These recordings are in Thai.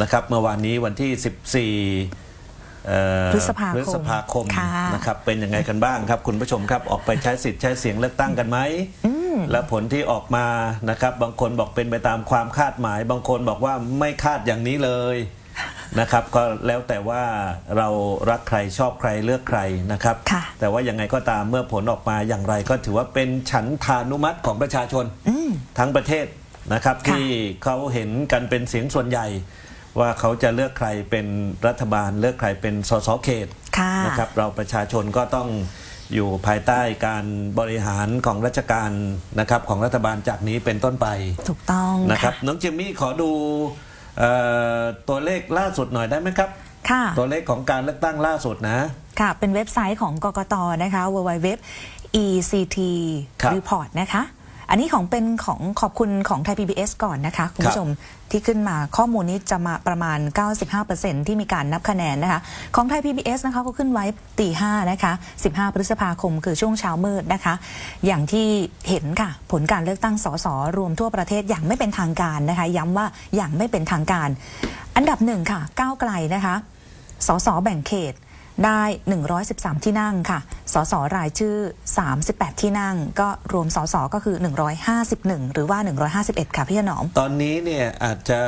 นะครับเมื่อวานนี้วันที่ 14เอ่อพฤษภาคมพฤษภาคมค่ะ นะครับเป็นยังไงกันบ้างครับ คุณผู้ชมครับออกไปใช้สิทธิ์ใช้เสียงเลือกตั้งกันไหมและผลที่ออกมานะครับ บางคนบอกเป็นไปตามความคาดหมาย บางคนบอกว่าไม่คาดอย่างนี้เลยนะครับ ก็แล้วแต่ว่าเรารักใครชอบใครเลือกใครนะครับ ค่ะ แต่ว่ายังไงก็ตามเมื่อผลออกมาอย่างไร ก็ถือว่าเป็นฉันทานุมัติของประชาชน ทั้งประเทศนะครับค่ะที่เขาเห็นกันเป็นเสียงส่วนใหญ่ ว่าเขาจะเลือกใครเป็นรัฐบาล เลือกใครเป็นสสเขตค่ะนะครับเราประชาชนก็ต้องอยู่ภายใต้การบริหารของราชการนะครับของรัฐบาลจากนี้เป็นต้นไปถูกต้องนะครับน้องจิมมี่ขอดูเอ่อตัวเลขล่าสุดหน่อยได้ไหมครับค่ะตัวเลขของการเลือกตั้งล่าสุดนะค่ะ เป็นเว็บไซต์ของกกตนะคะ www ect ครับ report นะคะ อันนี้ของเป็นของขอบคุณของไทย PBS ก่อนนะคะ คุณผู้ชม ที่ขึ้นมาข้อมูลนี้จะมาประมาณ 95%ที่มีการนับคะแนนนะคะของไทย PBS นะคะก็ขึ้นไว้ตีห้านะคะ15 พฤษภาคมคือช่วงเช้ามืดนะคะ อย่างที่เห็นค่ะ ผลการเลือกตั้งสสรวมทั่วประเทศอย่างไม่เป็นทางการนะคะ ย้ำว่าอย่างไม่เป็นทางการ อันดับหนึ่งค่ะก้าวไกลนะคะสสแบ่งเขต ได้ 113 ที่นั่งค่ะ สสรายชื่อ 38 ที่นั่ง ก็รวมสสก็คือ 151 หรือว่า 151 ค่ะพี่ถนอม ตอนนี้เนี่ยอาจจะ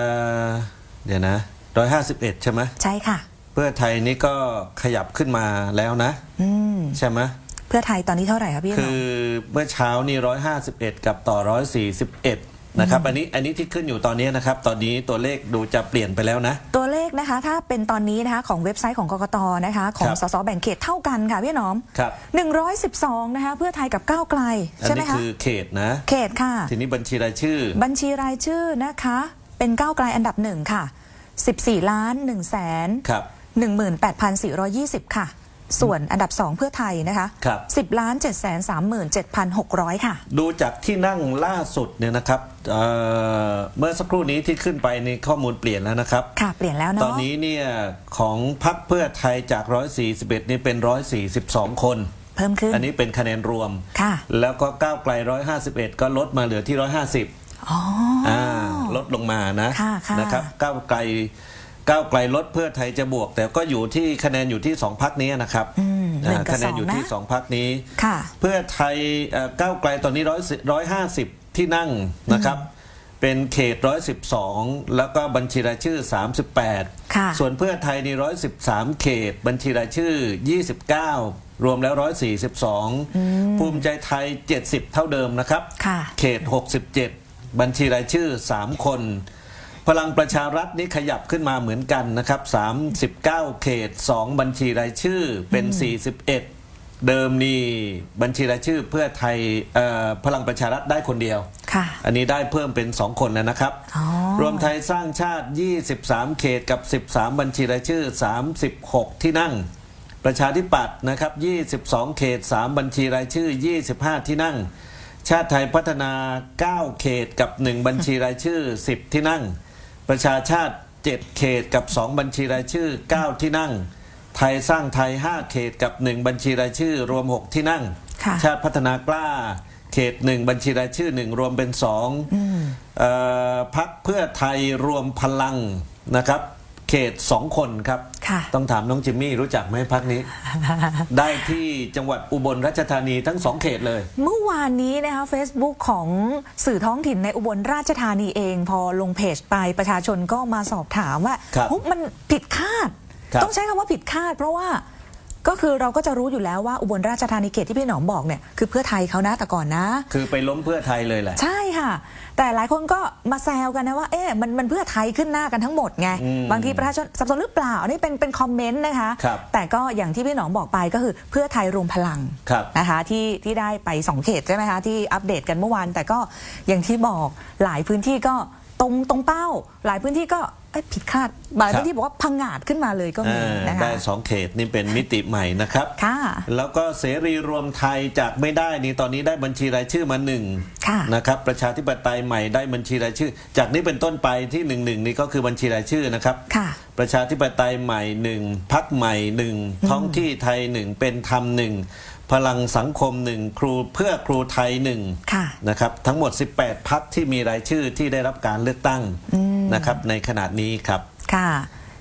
เดี๋ยวนะร้อยห้าสิบเอ็ดใช่ไหมใช่ค่ะ เพื่อไทยนี่ก็ขยับขึ้นมาแล้วนะอืมใช่ไหมเพื่อไทยตอนนี้เท่าไหร่คะพี่ถคืนออมเมื่อเช้านี่ร้อยห้าสิบเอ็ดกับต่อร้อยสี่สิบเอ็ด นะครับอันนี้อันนี้ที่ขึ้นอยู่ตอนนี้นะครับ ตอนนี้ตัวเลขดูจะเปลี่ยนไปแล้วนะ ตัวเลขนะคะ ถ้าเป็นตอนนี้นะคะของเว็บไซต์ของกกตนะคะ ของครับสสแบ่งเขตเท่ากันค่ะพี่ถนอมครับ112 นะคะ เพื่อไทยกับก้าวไกลอันใช่ไหมนี้คะคือเขตนะ เขตค่ะ ทีนี้บัญชีรายชื่อ บัญชีรายชื่อนะคะ เป็นก้าวไกลอันดับหนึ่งค่ะ 14ล้าน1แสนครับ18,420 ค่ะ ส่วนอันดับ 2 เพื่อไทยนะคะครับ10ล้าน7 3 7 6 0 0ค่ะ ดูจากที่นั่งล่าสุดเนี่ยนะครับเอ่อเมื่อสักครู่นี้ที่ขึ้นไปในข้อมูลเปลี่ยนแล้วนะครับ ค่ะเปลี่ยนแล้วเนาะตอนนี้เนี่ยของพรรคเพื่อไทยจาก 141 นี่เป็น 142 คน เพิ่มขึ้น อันนี้เป็นคะแนนรวม ค่ะ แล้วก็ก้าวไกล 151 ก็ลดมาเหลือที่ 150 อ๋อออ่าลดลงมานะค่ะค่ะนะครับก้าวไกล ก้าวไกลลดเพื่อไทยจะบวก แต่ก็อยู่ที่คะแนนอยู่ที่สองพักนี้นะครับอืมหนึ่งอ่ากับคะแนนอยู่สองนะที่สองพักนี้ค่ะเพื่อไทยเอ่อก้าวไกลตอนนี้ร้อยร้อยห้าสิบที่นั่งนะครับ เป็นเขตร้อยสิบสองแล้วก็บัญชีรายชื่อ38ค่ะส่วนเพื่อไทยนี่ร้อยสิบสามเขต บัญชีรายชื่อ29รวมแล้วร้อยสี่สิบสองภูมิใจไทย 70 เท่าเดิมนะครับค่ะเขต 67 บัญชีรายชื่อ 3 คน พลังประชารัฐนี่ขยับขึ้นมาเหมือนกันนะครับ 39 เขต 2 บัญชีรายชื่อเป็น 41 เดิมนี่บัญชีรายชื่อเพื่อไทยเอ่อพลังประชารัฐได้คนเดียวค่ะอันนี้ได้เพิ่มเป็น 2 คนแล้วนะครับอ๋อรวมไทยสร้างชาติ 23 เขตกับ 13 บัญชีรายชื่อ 36 ที่นั่ง ประชาธิปัตย์นะครับ 22 เขต 3 บัญชีรายชื่อ 25 ที่นั่งชาติไทยพัฒนา 9 เขตกับ 1 บัญชีรายชื่อ 10 ที่นั่ง ประชาชาติ 7 เขตกับ 2 บัญชีรายชื่อ 9 ที่นั่ง ไทยสร้างไทย 5 เขตกับ 1 บัญชีรายชื่อ รวม 6 ที่นั่งค่ะชาติพัฒนากล้า เขต 1 บัญชีรายชื่อ 1 รวมเป็น2เอ่อพักเพื่อไทยรวมพลังนะครับ เขต2คนครับ ค่ะ ต้องถามน้องจิมมี่รู้จักไหมพักนี้ ได้ที่จังหวัดอุบลราชธานีทั้งสองเขตเลย เมื่อวานนี้นะคะ Facebook ของสื่อท้องถิ่นในอุบลราชธานีเอง พอลงเพจไปประชาชนก็มาสอบถามว่าครับ เฮ้ยมันผิดคาด ครับ ต้องใช้คำว่าผิดคาด เพราะว่า ก็คือเราก็จะรู้อยู่แล้วว่าอุบลราชธานีเขตที่พี่หนอมบอกเนี่ยคือเพื่อไทยเขานะแต่ก่อนนะ คือไปล้มเพื่อไทยเลยแหละ ใช่ค่ะ แต่หลายคนก็มาแซวกันนะว่าเอ๊ะมันมันเพื่อไทยขึ้นหน้ากันทั้งหมดไงอืมบางทีประชาชนสับสนหรือเปล่าอันนี้เป็นเป็นคอมเมนต์นะคะครับแต่ก็อย่างที่พี่หนอมบอกไปก็คือเพื่อไทยรวมพลังครับนะคะที่ที่ได้ไป 2 เขตใช่ไหมคะที่อัปเดตกันเมื่อวานแต่ก็อย่างที่บอกหลายพื้นที่ก็ตรงตรงเป้า หลายพื้นที่ก็ เอ้ยผิดคาดหลายพื้นที่บอกว่าพังงาดขึ้นมาเลยก็มีอ่านะคะได้สองเขตนี่เป็นมิติใหม่นะครับ ค่ะ แล้วก็เสรีรวมไทยจากไม่ได้นี่ตอนนี้ได้บัญชีรายชื่อมาหนึ่งค่ะนะครับประชาธิปไตยใหม่ได้บัญชีรายชื่อ จากนี้เป็นต้นไปที่หนึ่งหนึ่งนี่ก็คือบัญชีรายชื่อนะครับค่ะประชาธิปไตยใหม่หนึ่งพักใหม่หนึ่งท้องที่ไทยหนึ่งเป็นธรรมหนึ่งพลังสังคมหนึ่งครูเพื่อครูไทยหนึ่งค่ะนะครับทั้งหมด 18 พักที่มีรายชื่อที่ได้รับการเลือกตั้ง นะครับในขณะนี้ครับค่ะ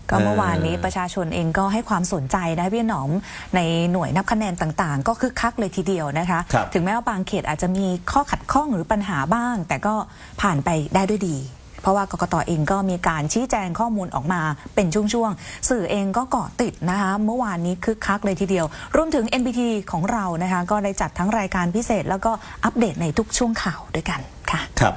ก็เอ่อเมื่อวานนี้ประชาชนเองก็ให้ความสนใจนะพี่หนอมในหน่วยนับคะแนนต่างๆ ก็คึกคักเลยทีเดียวนะคะครับถึงแม้ว่าบางเขตอาจจะมีข้อขัดข้องหรือปัญหาบ้าง แต่ก็ผ่านไปได้ด้วยดี เพราะว่ากกตเองก็มีการชี้แจงข้อมูลออกมาเป็นช่วงๆ สื่อเองก็เกาะติดนะคะ เมื่อวานนี้คึกคักเลยทีเดียว รวมถึง NBT ของเรานะคะ ก็ได้จัดทั้งรายการพิเศษ แล้วก็อัปเดตในทุกช่วงข่าวด้วยกันค่ะ ครับ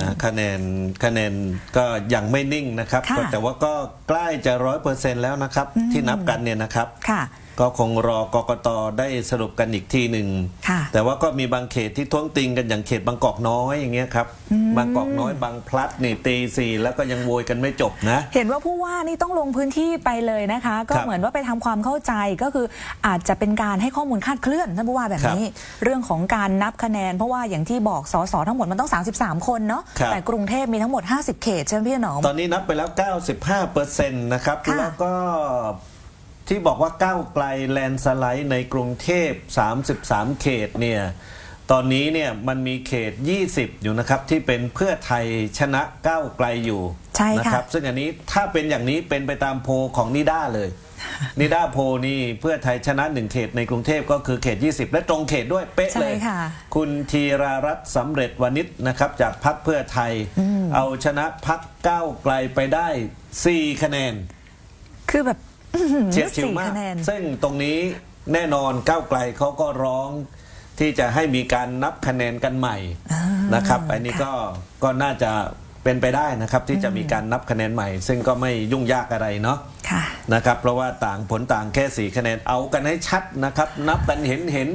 นะคะแนนคะแนนก็ยังไม่นิ่งนะครับค่ะก็แต่ว่าก็ใกล้จะร้อยเปอร์เซ็นต์แล้วนะครับ ที่นับกันเนี่ยนะครับค่ะ ก็คงรอกกตได้สรุปกันอีกทีหนึ่ง ค่ะ แต่ว่าก็มีบางเขตที่ท้วงติงกันอย่างเขตบางกอกน้อยอย่างเงี้ยครับ บางกอกน้อยบางพลัดนี่ตีสี่แล้วก็ยังโวยกันไม่จบนะ เห็นว่าผู้ว่านี่ต้องลงพื้นที่ไปเลยนะคะ ก็ครับเหมือนว่าไปทำความเข้าใจก็คืออาจจะเป็นการให้ข้อมูลคลาดเคลื่อนท่านผู้ว่าแบบนี้ เรื่องของการนับคะแนน เพราะว่าอย่างที่บอกสสทั้งหมดมันต้อง 33 คนเนาะครับ แต่กรุงเทพมีทั้งหมด 50 เขตใช่ไหมพี่หนอม ตอนนี้นับไปแล้ว 95เปอร์เซ็นต์นะครับ ค่ะ แล้วก็ ที่บอกว่าก้าวไกลแลนด์สไลด์ในกรุงเทพ 33 เขตเนี่ยตอนนี้เนี่ยมันมีเขต 20 อยู่นะครับ ที่เป็นเพื่อไทยชนะก้าวไกลอยู่ใช่ค่ะนะครับซึ่งอันนี้ถ้าเป็นอย่างนี้เป็นไปตามโพลของนิด้าเลย นิด้าโพลนี่เพื่อไทยชนะหนึ่งเขตในกรุงเทพก็คือเขต 20 และตรงเขตด้วยเป๊ะเลย ใช่ค่ะ คุณธีรารัตน์สำเร็จวณิชนะครับ จากพักเพื่อไทย เอาชนะพักก้าวไกลไปได้ 4 คะแนน คือแบบอื้อหือ เฉียดฉิวสี่มากคะแนนซึ่งตรงนี้แน่นอนก้าวไกลเขาก็ร้องที่จะให้มีการนับคะแนนกันใหม่อ่านนะครับ อันนี้ก็ก็น่าจะ เป็นไปได้นะครับที่จะมีการนับคะแนนใหม่ ซึ่งก็ไม่ยุ่งยากอะไรเนาะค่ะนะครับเพราะว่าต่างผลต่างแค่สี่คะแนนเอากันให้ชัดนะครับ นับกันเห็นเห็น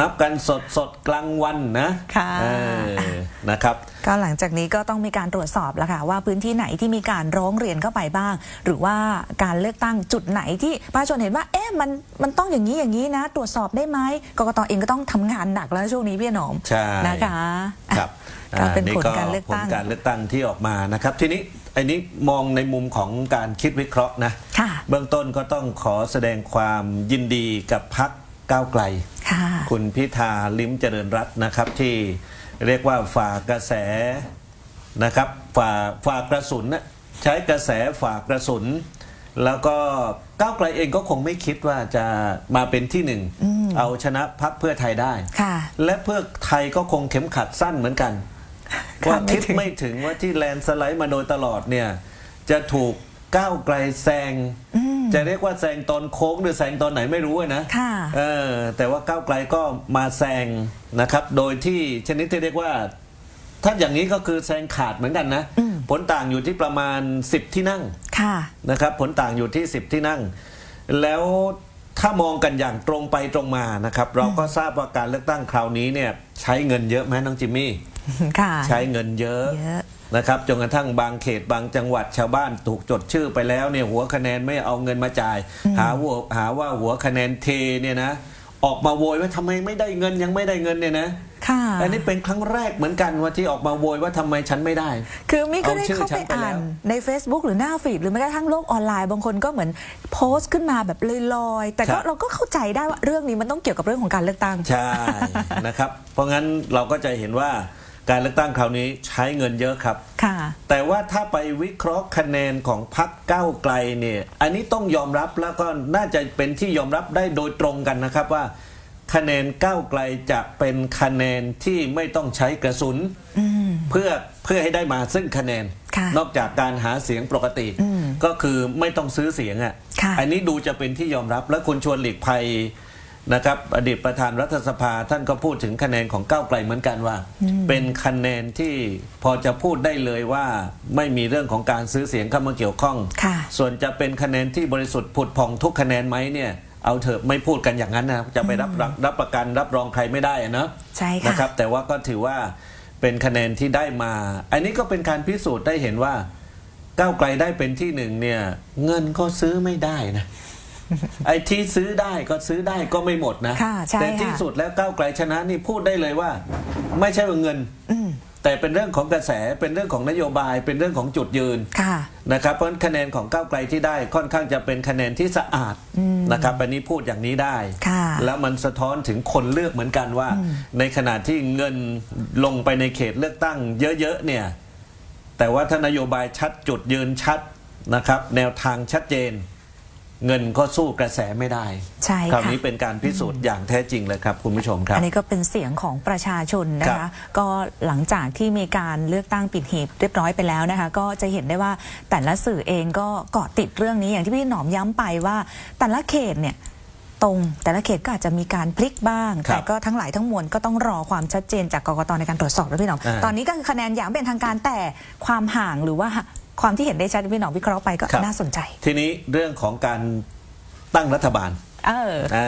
นับกันสดสดกลางวันนะค่ะเออนะครับก็หลังจากนี้ก็ต้องมีการตรวจสอบแล้วค่ะว่าพื้นที่ไหนที่มีการร้องเรียนเข้าไปบ้าง หรือว่าการเลือกตั้งจุดไหนที่ประชาชนเห็นว่าเอ๊ะมันมันต้องอย่างนี้อย่างนี้นะ ตรวจสอบได้ไหมกกตเองก็ต้องทำงานหนักแล้วช่วงนี้พี่หนอมใช่นะคะอะครับ ก็เป็นอ่ผลการเลือกผลตั้งการเลือกตั้งที่ออกมานะครับ ทีนี้อันนี้มองในมุมของการคิดวิเคราะห์นะค่ะเบื้องต้นก็ต้องขอแสดงความยินดีกับพักก้าวไกลค่ะคุณพิธาลิ้มเจริญรัตน์นะครับ ที่เรียกว่าฝ่ากระแสนะครับฝ่าฝ่ากระสุนนะใช้กระแสฝ่ากระสุน แล้วก็ก้าวไกลเองก็คงไม่คิดว่าจะมาเป็นที่หนึ่งเอาชนะพักเพื่อไทยได้ค่ะและเพื่อไทยก็คงเข็มขัดสั้นเหมือนกันคา ว่าดไม่คิดถึงไม่ถึงว่าที่แลนด์สไลด์มาโดยตลอดเนี่ย จะถูกก้าวไกลแซงจะเรียกว่าแซงตอนโค้งหรือแซงตอนไหนไม่รู้อะนะค่ะเออแต่ว่าก้าวไกลก็มาแซงนะครับ โดยที่ชนิดที่เรียกว่า ถ้าอย่างนี้ก็คือแซงขาดเหมือนกันนะ ผลต่างอยู่ที่ประมาณ 10 ที่นั่งค่ะนะครับ ผลต่างอยู่ที่ 10 ที่นั่ง แล้วถ้ามองกันอย่างตรงไปตรงมานะครับ เราก็ทราบว่าการเลือกตั้งคราวนี้เนี่ย ใช้เงินเยอะไหมน้องจิมมี่ ค่ะ ใช้เงินเยอะเยอะ นะครับจนกระทั่งบางเขตบางจังหวัดชาวบ้านถูกจดชื่อไปแล้วเนี่ยหัวคะแนนไม่เอาเงินมาจ่าย หาว่าหาว่าหัวคะแนนเทเนี่ยนะ ออกมาโวยว่าทำไมไม่ได้เงินยังไม่ได้เงินเนี่ยนะค่ะ อันนี้เป็นครั้งแรกเหมือนกันว่าที่ออกมาโวยว่าทำไมฉันไม่ได้ คือมิก็ได้เอาชื่อเข้าฉัไปนไปอ่าแล้นวใน Facebook หรือหน้าฟีดหรือแม้กระทั่งโลกออนไลน์บางคนก็เหมือนโพสต์ขึ้นมาแบบลอยๆ แต่ครัก็บเราก็เข้าใจได้ว่าเรื่องนี้มันต้องเกี่ยวกับเรื่องของการเลือกตั้ง ใช่ นะครับ เพราะงั้นเราก็จะเห็นว่า การเลือกตั้งคราวนี้ใช้เงินเยอะครับ ค่ะ แต่ว่าถ้าไปวิเคราะห์คะแนนของพรรคก้าวไกลเนี่ย อันนี้ต้องยอมรับแล้วก็น่าจะเป็นที่ยอมรับได้โดยตรงกันนะครับว่า คะแนนก้าวไกลจะเป็นคะแนนที่ไม่ต้องใช้กระสุนเพื่อเพื่อให้ได้มาซึ่งคะแนนค่ะนอกจากการหาเสียงปกติ ก็คือไม่ต้องซื้อเสียงอะค่ะอันนี้ดูจะเป็นที่ยอมรับและคุณชวนหลีกภัย นะครับอดีตประธานรัฐสภาท่านก็พูดถึงคะแนนของก้าวไกลเหมือนกันว่า เป็นคะแนนที่พอจะพูดได้เลยว่าไม่มีเรื่องของการซื้อเสียงเข้ามาเกี่ยวข้องค่ะส่วนจะเป็นคะแนนที่บริสุทธิ์ผุดผ่องทุกคะแนนไหมเนี่ยเอาเถอะไม่พูดกันอย่างนั้นนะจะไปรับรับรับประกันรับรองใครไม่ได้อะเนอะใช่ค่ะนะครับ แต่ว่าก็ถือว่าเป็นคะแนนที่ได้มา อันนี้ก็เป็นการพิสูจน์ได้เห็นว่าก้าวไกลได้เป็นที่หนึ่งเนี่ยเงินก็ซื้อไม่ได้นะ ไอ้ที่ซื้อได้ก็ซื้อได้ก็ไม่หมดนะ ค่ะใช่แต่ที่ค่ะ สุดแล้วก้าวไกลชนะนี่พูดได้เลยว่า ไม่ใช่ว่าเงิน อืมแต่เป็นเรื่องของกระแสเป็นเรื่องของนโยบาย เป็นเรื่องของจุดยืน ค่ะ นะครับเพราะฉะนั้นคะแนนของก้าวไกลที่ได้ค่อนข้างจะเป็นคะแนนที่สะอาดนะครับอันนี้พูดอย่างนี้ได้ ค่ะแล้วมันสะท้อนถึงคนเลือกเหมือนกันว่า ในขณะที่เงินลงไปในเขตเลือกตั้งเยอะๆเนี่ยแต่ว่าถ้านโยบายชัดจุดยืนชัดนะครับ แนวทางชัดเจน เงินก็สู้กระแสไม่ได้ใช่คราวค่ะนี้เป็นการพิสูจน์อย่างแท้จริงเลยครับ คุณผู้ชมครับ อันนี้ก็เป็นเสียงของประชาชนนะครัคะบก็หลังจากที่มีการเลือกตั้งปิดหีบเรียบร้อยไปแล้วนะคะ ก็จะเห็นได้ว่าแต่ละสื่อเองก็เกาะติดเรื่องนี้อย่างที่พี่หนอมย้ำไปว่า แต่ละเขตเนี่ยตรงแต่ละเขตก็อาจจะมีการพลิกบ้าง ครับแต่ก็ทั้งหลายทั้งมวลก็ต้องรอความชัดเจนจากกกตในการตรวจสอบแล้วพี่หนอมอ่า ตอนนี้ก็คือคะแนนอย่างเป็นทางการแต่ความห่างหรือว่า ความที่เห็นได้ชัดพี่หนอมวิเคราะห์ไปก็ครับ น่าสนใจ ทีนี้เรื่องของการตั้งรัฐบาลเออ เอ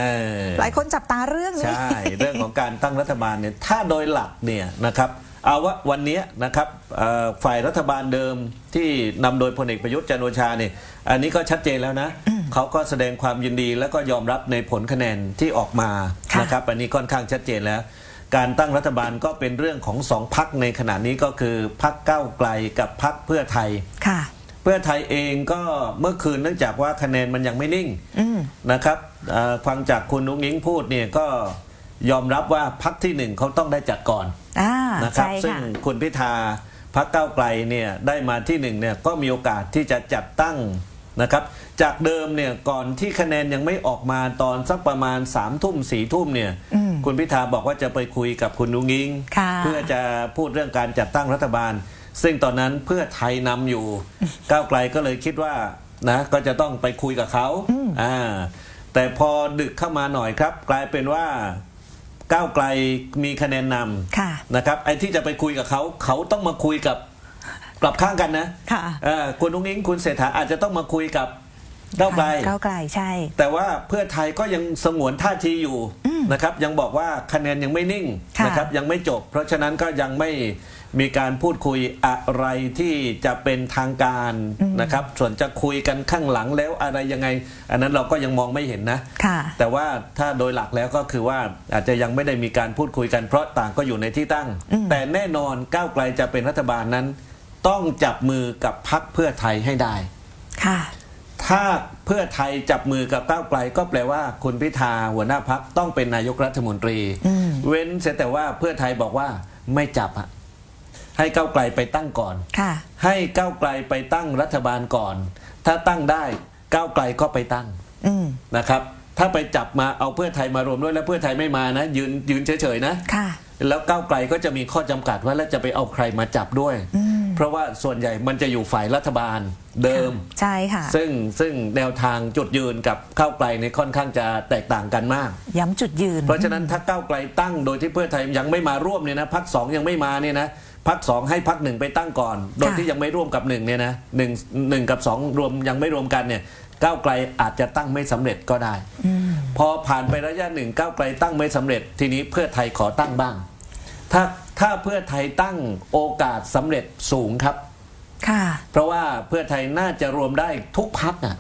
อ หลายคนจับตาเรื่องนี้ ใช่ เรื่องของการตั้งรัฐบาลเนี่ยถ้าโดยหลักเนี่ยนะครับเอาว่าวันนี้นะครับเอ่อฝ่ายรัฐบาลเดิมที่นำโดยพลเอกประยุทธ์จันทร์โอชาเนี่ยอันนี้ก็ชัดเจนแล้วนะเขาก็แสดงความยินดีแล้วก็ยอมรับในผลคะแนนที่ออกมาค่ะ นะครับอันนี้ค่อนข้างชัดเจนแล้ว การตั้งรัฐบาลก็เป็นเรื่องของสองพักในขณะนี้ก็คือพักเก้าวไกลกับพักเพื่อไทยค่ะเพื่อไทยเองก็เมื่อคืนเนื่องจากว่าคะแนนมันยังไม่นิ่งอืมนะครับเอ่อฟังจากคุณนุ้งอิงพูดเนี่ยก็ยอมรับว่าพักที่หนึ่งเขาต้องได้จัดก่อนอ่านะครับใช่ซึ่งค่ะคุณพิธาพักเก้าวไกลเนี่ยได้มาที่หนึ่งเนี่ยก็มีโอกาสที่จะจัดตั้งนะครับ จากเดิมเนี่ยก่อนที่คะแนนยังไม่ออกมาตอนสักประมาณ3ามทุ่มสี่ทุ่มเนี่ยอืม คุณพิธาบอกว่าจะไปคุยกับคุณนุ้งอิงค่ะเพื่อจะพูดเรื่องการจัดตั้งรัฐบาล ซึ่งตอนนั้นเพื่อไทยนำอยู่ ก้าวไกลก็เลยคิดว่านะก็จะต้องไปคุยกับเขาอ่าแต่พอดึกเข้ามาหน่อยครับ กลายเป็นว่าก้าวไกลมีคะแนนนค่ะำนะครับไอ้ที่จะไปคุยกับเขาเขาต้องมาคุยกับกลับข้างกันนะค่ะเอ่อคุณนุ้งอิงคุณเศรษฐาอาจจะต้องมาคุยกับ ก้าวไกลก้าวไกลใช่ แต่ว่าเพื่อไทยก็ยังสงวนท่าทีอยู่นะครับ ยังบอกว่าคะแนนยังไม่นิ่งค่ะนะครับยังไม่จบ เพราะฉะนั้นก็ยังไม่มีการพูดคุยอะไรที่จะเป็นทางการนะครับ ส่วนจะคุยกันข้างหลังแล้วอะไรยังไง อันนั้นเราก็ยังมองไม่เห็นนะค่ะแต่ว่าถ้าโดยหลักแล้วก็คือว่าอาจจะยังไม่ได้มีการพูดคุยกันเพราะต่างก็อยู่ในที่ตั้ง แต่แน่นอนก้าวไกลจะเป็นรัฐบาลนั้น ต้องจับมือกับพักเพื่อไทยให้ได้ค่ะ ถ้าเพื่อไทยจับมือกับก้าวไกล ก็แปลว่าคุณพิธาหัวหน้าพักต้องเป็นนายกรัฐมนตรีอืมเว้นเสียแต่ว่าเพื่อไทยบอกว่าไม่จับอะให้ก้าวไกลไปตั้งก่อนค่ะให้ก้าวไกลไปตั้งรัฐบาลก่อน ถ้าตั้งได้ก้าวไกลก็ไปตั้งอืมนะครับ ถ้าไปจับมาเอาเพื่อไทยมารวมด้วยแล้วเพื่อไทยไม่มานะ ยืนยืนเฉยๆนะค่ะแล้วก้าวไกลก็จะมีข้อจำกัดว่าแล้วจะไปเอาใครมาจับด้วยอืม เพราะว่าส่วนใหญ่มันจะอยู่ฝ่ายรัฐบาลเดิม ใช่ค่ะ ซึ่งซึ่งแนวทางจุดยืนกับก้าวไกลในยค่อนข้างจะแตกต่างกันมาก ย้ำจุดยืน เพราะฉะนั้นถ้าก้าวไกลตั้งโดยที่เพื่อไทยยังไม่มาร่วมเนี่ยนะพักสองยังไม่มาเนี่ยนะพักสองให้พักหนึ่งไปตั้งก่อน โดยที่ยังไม่ร่วมกับหนึ่งเนี่ยนะหนึ่งหนึ่งกับสองรวมยังไม่รวมกันเนี่ยก้าวไกลอาจจะตั้งไม่สำเร็จก็ได้ พอผ่านไประยะหนึ่งก้าวไกลตั้งไม่สำเร็จ ทีนี้เพื่อไทยขอตั้งบ้าง ถ้า ถ้าเพื่อไทยตั้งโอกาสสำเร็จสูงครับ ค่ะ เพราะว่าเพื่อไทยน่าจะรวมได้ทุกพักอะ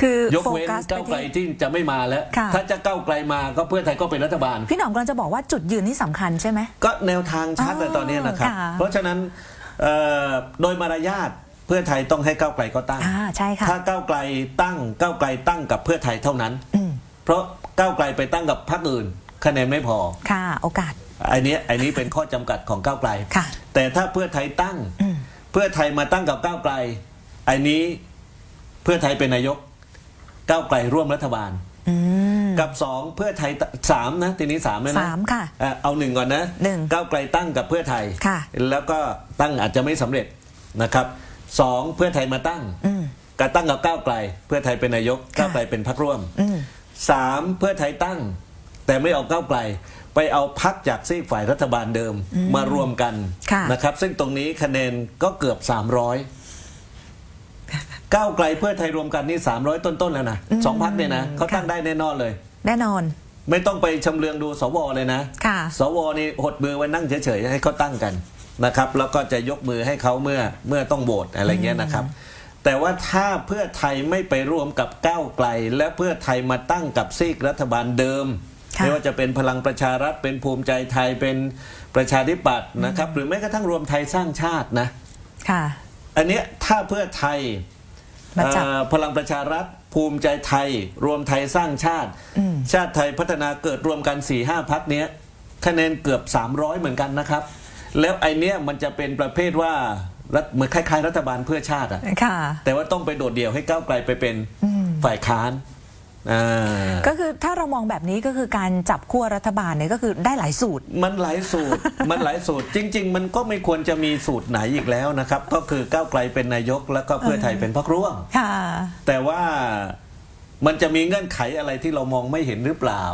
คือยกโฟเว้นกัสไปก้าวไกลที่ ที่จะไม่มาแล้ว ค่ะ ถ้าจะก้าวไกลมาก็เพื่อไทยก็เป็นรัฐบาล พี่หนอมกำลังจะบอกว่าจุดยืนนี่สำคัญใช่ไหม ก็แนวทางชัดอ๋อเลยตอนนี้นะครับค่ะ เพราะฉะนั้นเอ่อโดยมารยาทเพื่อไทยต้องให้ก้าวไกลก็ตั้ง อ่าใช่ค่ะ ถ้าก้าวไกลตั้งก้าวไกลตั้งกับเพื่อไทยเท่านั้น อืม เพราะก้าวไกลไปตั้งกับพรรคอื่น คะแนนไม่พอ ค่ะ โอกาส ไอ้นี้ไอ้นี้เป็นข้อจำกัดของก้าวไกลค่ะแต่ถ้าเพื่อไทยตั้งอืมเพื่อไทยมาตั้งกับก้าวไกลไอ้นี้เพื่อไทยเป็นนายกก้าวไกลร่วมรัฐบาลอืมกับสองเพื่อไทยตสามนะทีนี้สามเลยนะสามค่ะอ่เอาหนึ่งก่อนนะหนึ่งก้าวไกลตั้งกับเพื่อไทยค่ะ แล้วก็ตั้งอาจจะไม่สำเร็จนะครับสองเพื่อไทยมาตั้งอืมการตั้งกับก้าวไกล เพื่อไทยเป็นนายกค่ะก้าวไกลเป็นพรรคร่วมอืมสามเพื่อไทยตั้ง แต่ไม่เอาก้าวไกล ไปเอาพักจากซีกฝ่ายรัฐบาลเดิมมารวมกันค่ะนะครับ ซึ่งตรงนี้คะแนนก็เกือบ 300 ก้าวไกลเพื่อไทยรวมกันนี่300 ต้นๆแล้วนะสองพักเนี่ยนะเขาตั้งได้แน่นอนเลย แน่นอน ไม่ต้องไปชำเลืองดูสวเลยนะค่ะสวนี่หดมือไว้นั่งเฉยๆให้เขาตั้งกันนะครับ แล้วก็จะยกมือให้เขาเมื่อเมื่อต้องโหวตอะไรเงี้ยนะครับแต่ว่าถ้าเพื่อไทยไม่ไปร่วมกับก้าวไกล และเพื่อไทยมาตั้งกับซีกรัฐบาลเดิมค่ะ ไม่ว่าจะเป็นพลังประชารัฐเป็นภูมิใจไทยเป็นประชาธิปัตย์นะครับ หรือแม้กระทั่งรวมไทยสร้างชาตินะค่ะอันเนี้ยถ้าเพื่อไทยมาจับเอ่อพลังประชารัฐภูมิใจไทย รวมไทยสร้างชาติอืมชาติไทยพัฒนาเกิดรวมกัน4ี่ห้าพักเนี้ยคะแนนเกือบ 300 เหมือนกันนะครับ แล้วไอเนี้ยมันจะเป็นประเภทว่ารัฐเหมือนคล้ายๆ รัฐบาลเพื่อชาติอะค่ะแต่ว่าต้องไปโดดเดี่ยวให้ก้าวไกลไปเป็นฝ่ายค้าน อ่า ก็คือถ้าเรามองแบบนี้ก็คือการจับขั้วรัฐบาลเนี่ยก็คือได้หลายสูตร มันหลายสูตร มันหลายสูตร จริง ๆ มันก็ไม่ควรจะมีสูตรไหนอีกแล้วนะครับ ก็คือก้าวไกลเป็นนายกแล้วก็เพื่อไทยเป็นพรรคร่วม ค่ะ แต่ว่ามันจะมีเงื่อนไขอะไรที่เรามองไม่เห็นหรือเปล่า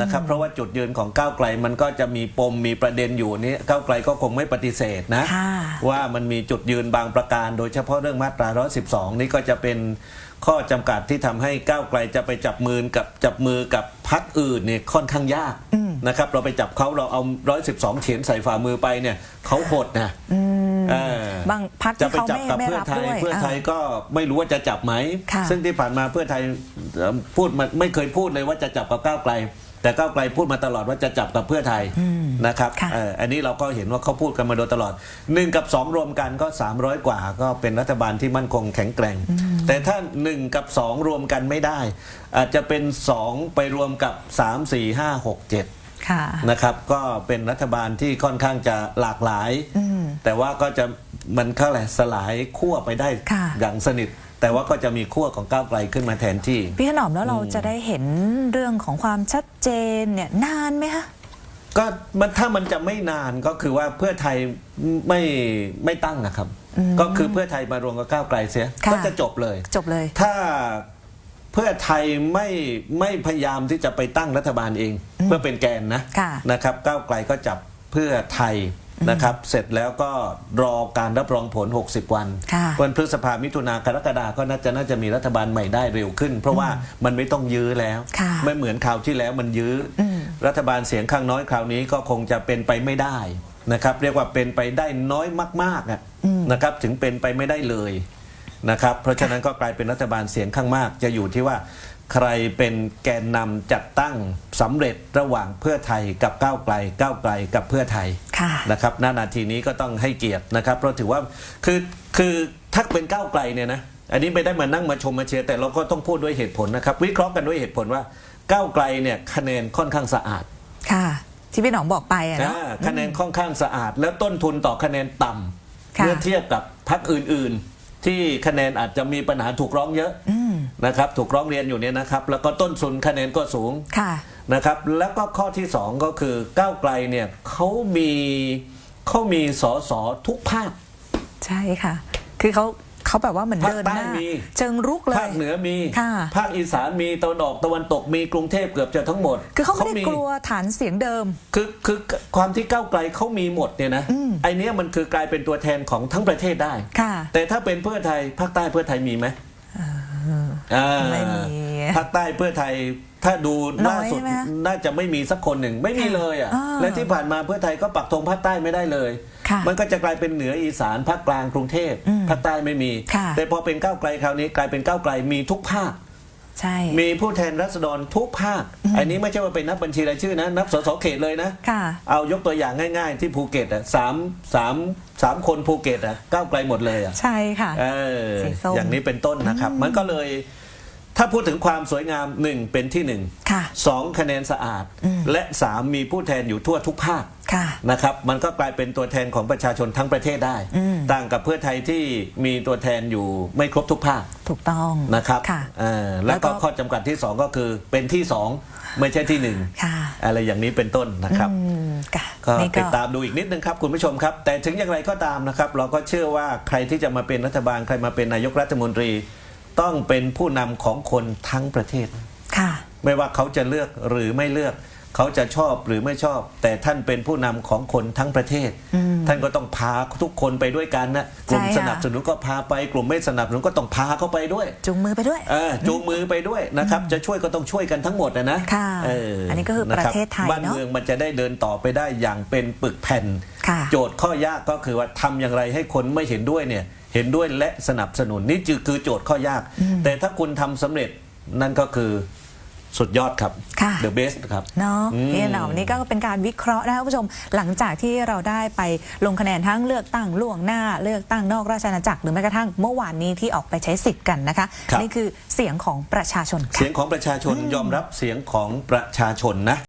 นะครับ เพราะว่าจุดยืนของก้าวไกลมันก็จะมีปมมีประเด็นอยู่นี้ก้าวไกลก็คงไม่ปฏิเสธนะ ค่ะ ว่ามันมีจุดยืนบางประการ โดยเฉพาะเรื่องมาตรา 112 นี่ก็จะเป็น ข้อจำกัดที่ทำให้ก้าวไกลจะไปจับมือกับจับมือกับพรรคอื่นเนี่ยค่อนข้างยากนะครับเราไปจับเขาเราเอา112เขียนใส่ฝ่ามือไปเนี่ยเขาหดนะเออบางพรรคจะที่ไปเขาจับไม่กับไม่เพื่อรับไทยด้วยเพื่อไทยอ่าก็ไม่รู้ว่าจะจับไหมค่ะซึ่งที่ผ่านมาเพื่อไทยเอ่อพูดมาไม่เคยพูดเลยว่าจะจับกับก้าวไกล แต่ก้าวไกลพูดมาตลอดว่าจะจับกับเพื่อไทยนะครับค่ะเอ่ออันนี้เราก็เห็นว่าเขาพูดกันมาโดยตลอดหนึ่งกับสองรวมกันก็ 300 กว่า ก็เป็นรัฐบาลที่มั่นคงแข็งแกร่ง แต่ถ้าหนึ่งกับสองรวมกันไม่ได้ อาจจะเป็นสองไปรวมกับ 3 4 5 6 7ค่ะนะครับก็เป็นรัฐบาลที่ค่อนข้างจะหลากหลาย แต่ว่าก็จะมันเข้าแหละสลายขั้วไปได้ค่ะอย่างสนิท แต่ว่าก็จะมีขั้วของก้าวไกลขึ้นมาแทนที่ พี่ถนอมแล้วเราจะได้เห็นเรื่องของความชัดเจนเนี่ยนานไหมคะก็มันถ้ามันจะไม่นานก็คือว่าเพื่อไทยไม่ไม่ตั้งนะครับ ก็คือเพื่อไทยมารวมกับก้าวไกลเสียค่ะก็จะจบเลย จบเลย ถ้าเพื่อไทยไม่ไม่พยายามที่จะไปตั้งรัฐบาลเอง เพื่อเป็นแกนนะค่ะนะครับ ก้าวไกลก็จับเพื่อไทย นะครับ เสร็จแล้วก็รอการรับรองผล 60 วันค่ะวันพฤษภามิถุนากรกฎาก็น่าจะน่าจะมีรัฐบาลใหม่ได้เร็วขึ้น เพราะว่ามันไม่ต้องยื้อแล้วค่ะไม่เหมือนคราวที่แล้วมันยื้ออมรัฐบาลเสียงข้างน้อยคราวนี้ก็คงจะเป็นไปไม่ได้นะครับ เรียกว่าเป็นไปได้น้อยมากๆอะนะครับ ถึงเป็นไปไม่ได้เลยนะครับ เพราะฉะนั้นก็กลายเป็นรัฐบาลเสียงข้างมาก จะอยู่ที่ว่า ใครเป็นแกนนำจัดตั้งสำเร็จระหว่างเพื่อไทยกับก้าวไกล ก้าวไกลกับเพื่อไทยค่ะนะครับณนาทีนี้ก็ต้องให้เกียรตินะครับ เพราะถือว่าคือคือถ้าเป็นก้าวไกลเนี่ยนะอันนี้ไม่ได้มานั่งมาชมมาเชียร์แต่เราก็ต้องพูดด้วยเหตุผลนะครับ วิเคราะห์กันด้วยเหตุผลว่าก้าวไกลเนี่ยคะแนนค่อนข้างสะอาด ค่ะ ที่พี่หนอมบอกไปอะเนาะอ่าคะแนนค่อนข้างสะอาด แล้วต้นทุนต่อคะแนนต่ำค่ะเมื่อเทียบกับพรรคอื่น ๆ ที่คะแนนอาจจะมีปัญหาถูกร้องเยอะ นะครับถูกร้องเรียนอยู่เนี่ยนะครับ แล้วก็ต้นทุนคะแนนก็สูงค่ะนะครับ แล้วก็ข้อที่สองก็คือก้าวไกลเนี่ยเขามีเขามีสอสอทุกภาคใช่ค่ะ คือเขาเขาแบบว่าเหมือนภาคเดินใต้หน้ามีเชิงรุกเลยภาคเหนือมีค่ะภาคอีสานมีตะวันออกตะวันตกมีกรุงเทพเกือบจะทั้งหมด คือเขาไม่ได้กลัวฐานเสียงเดิม คือคือความที่ก้าวไกลเขามีหมดเนี่ยนะไอเนี้ยมันคือกลายเป็นตัวแทนของทั้งประเทศได้ค่ะแต่ถ้าเป็นเพื่อไทยภาคใต้เพื่อไทยมีไหมอ่า ไม่มีภาคใต้เพื่อไทยถ้าดูน้ล่าอยสุดใช่ไหมคะน่าจะไม่มีสักคนหนึ่งไม่มีเลยอะอ่าและที่ผ่านมาเพื่อไทยก็ปักธงภาคใต้ไม่ได้เลยค่ะมันก็จะกลายเป็นเหนืออีสานภาคกลางกรุงเทพภาคใต้ไม่มีค่ะแต่พอเป็นก้าวไกลคราวนี้ กลายเป็นก้าวไกลมีทุกภาคใช่มีผู้แทนรัษฎรทุกภาค อันนี้ไม่ใช่ว่าเป็นนับบัญชีรายชื่อนะ นับสสเขตเลยนะค่ะเอายกตัวอย่างง่าย ๆ ที่ภูเก็ตอะสามสามสามคนภูเก็ตอะก้าวไกลหมดเลยอะใช่ค่ะเออสีส้มอย่างนี้เป็นต้นนะครับ มันก็เลย ถ้าพูดถึงความสวยงามหนึ่งเป็นที่หนึ่งค่ะสองคะแนนสะอาด และสามมีผู้แทนอยู่ทั่วทุกภาคค่ะนะครับ มันก็กลายเป็นตัวแทนของประชาชนทั้งประเทศได้ ต่างกับเพื่อไทยที่มีตัวแทนอยู่ไม่ครบทุกภาค ถูกต้องนะครับค่ะเออแล้วก็แล้วก็ข้อจำกัดที่2ก็คือเป็นที่2ไม่ใช่ที่1ค่ะอะไรอย่างนี้เป็นต้นนะครับอืมค่ะก็นี่ติดตามดูอีกนิดนึงครับคุณผู้ชมครับ แต่ถึงอย่างไรก็ตามนะครับ เราก็เชื่อว่าใครที่จะมาเป็นรัฐบาลใครมาเป็นนายกรัฐมนตรี ต้องเป็นผู้นำของคนทั้งประเทศ ค่ะ ไม่ว่าเขาจะเลือกหรือไม่เลือก เขาจะชอบหรือไม่ชอบ แต่ท่านเป็นผู้นำของคนทั้งประเทศ ท่านก็ต้องพาทุกคนไปด้วยกันนะกลุ่มใช่ค่ะ สนับสนุนก็พาไปกลุ่มไม่สนับสนุนก็ต้องพาเขาไปด้วย จูงมือไปด้วย เออจูงมือไปด้วยนะครับ จะช่วยก็ต้องช่วยกันทั้งหมดนะนะค่ะเอันนี้ก็คือประเทศไทยบ้านเนอะเมืองมันจะได้เดินต่อไปได้อย่างเป็นปึกแผ่น ค่ะโจทย์ข้อยากก็คือว่าทำอย่างไรให้คนไม่เห็นด้วยเนี่ย เห็นด้วยและสนับสนุนนี่คือคือโจทย์ข้อยาก แต่ถ้าคุณทำสำเร็จนั่นก็คือสุดยอดครับค่ะ the best ครับ เนาะอืมพี่หนอมนี่ก็เป็นการวิเคราะห์นะคะคุณผู้ชม หลังจากที่เราได้ไปลงคะแนนทั้งเลือกตั้งล่วงหน้า เลือกตั้งนอกราชอาณาจักรหรือแม้กระทั่งเมื่อวานนี้ที่ออกไปใช้สิทธิ์กันนะคะครับนี่คือเสียงของประชาชนค่ะเสียงของประชาชนยอมรับเสียงของประชาชนนะ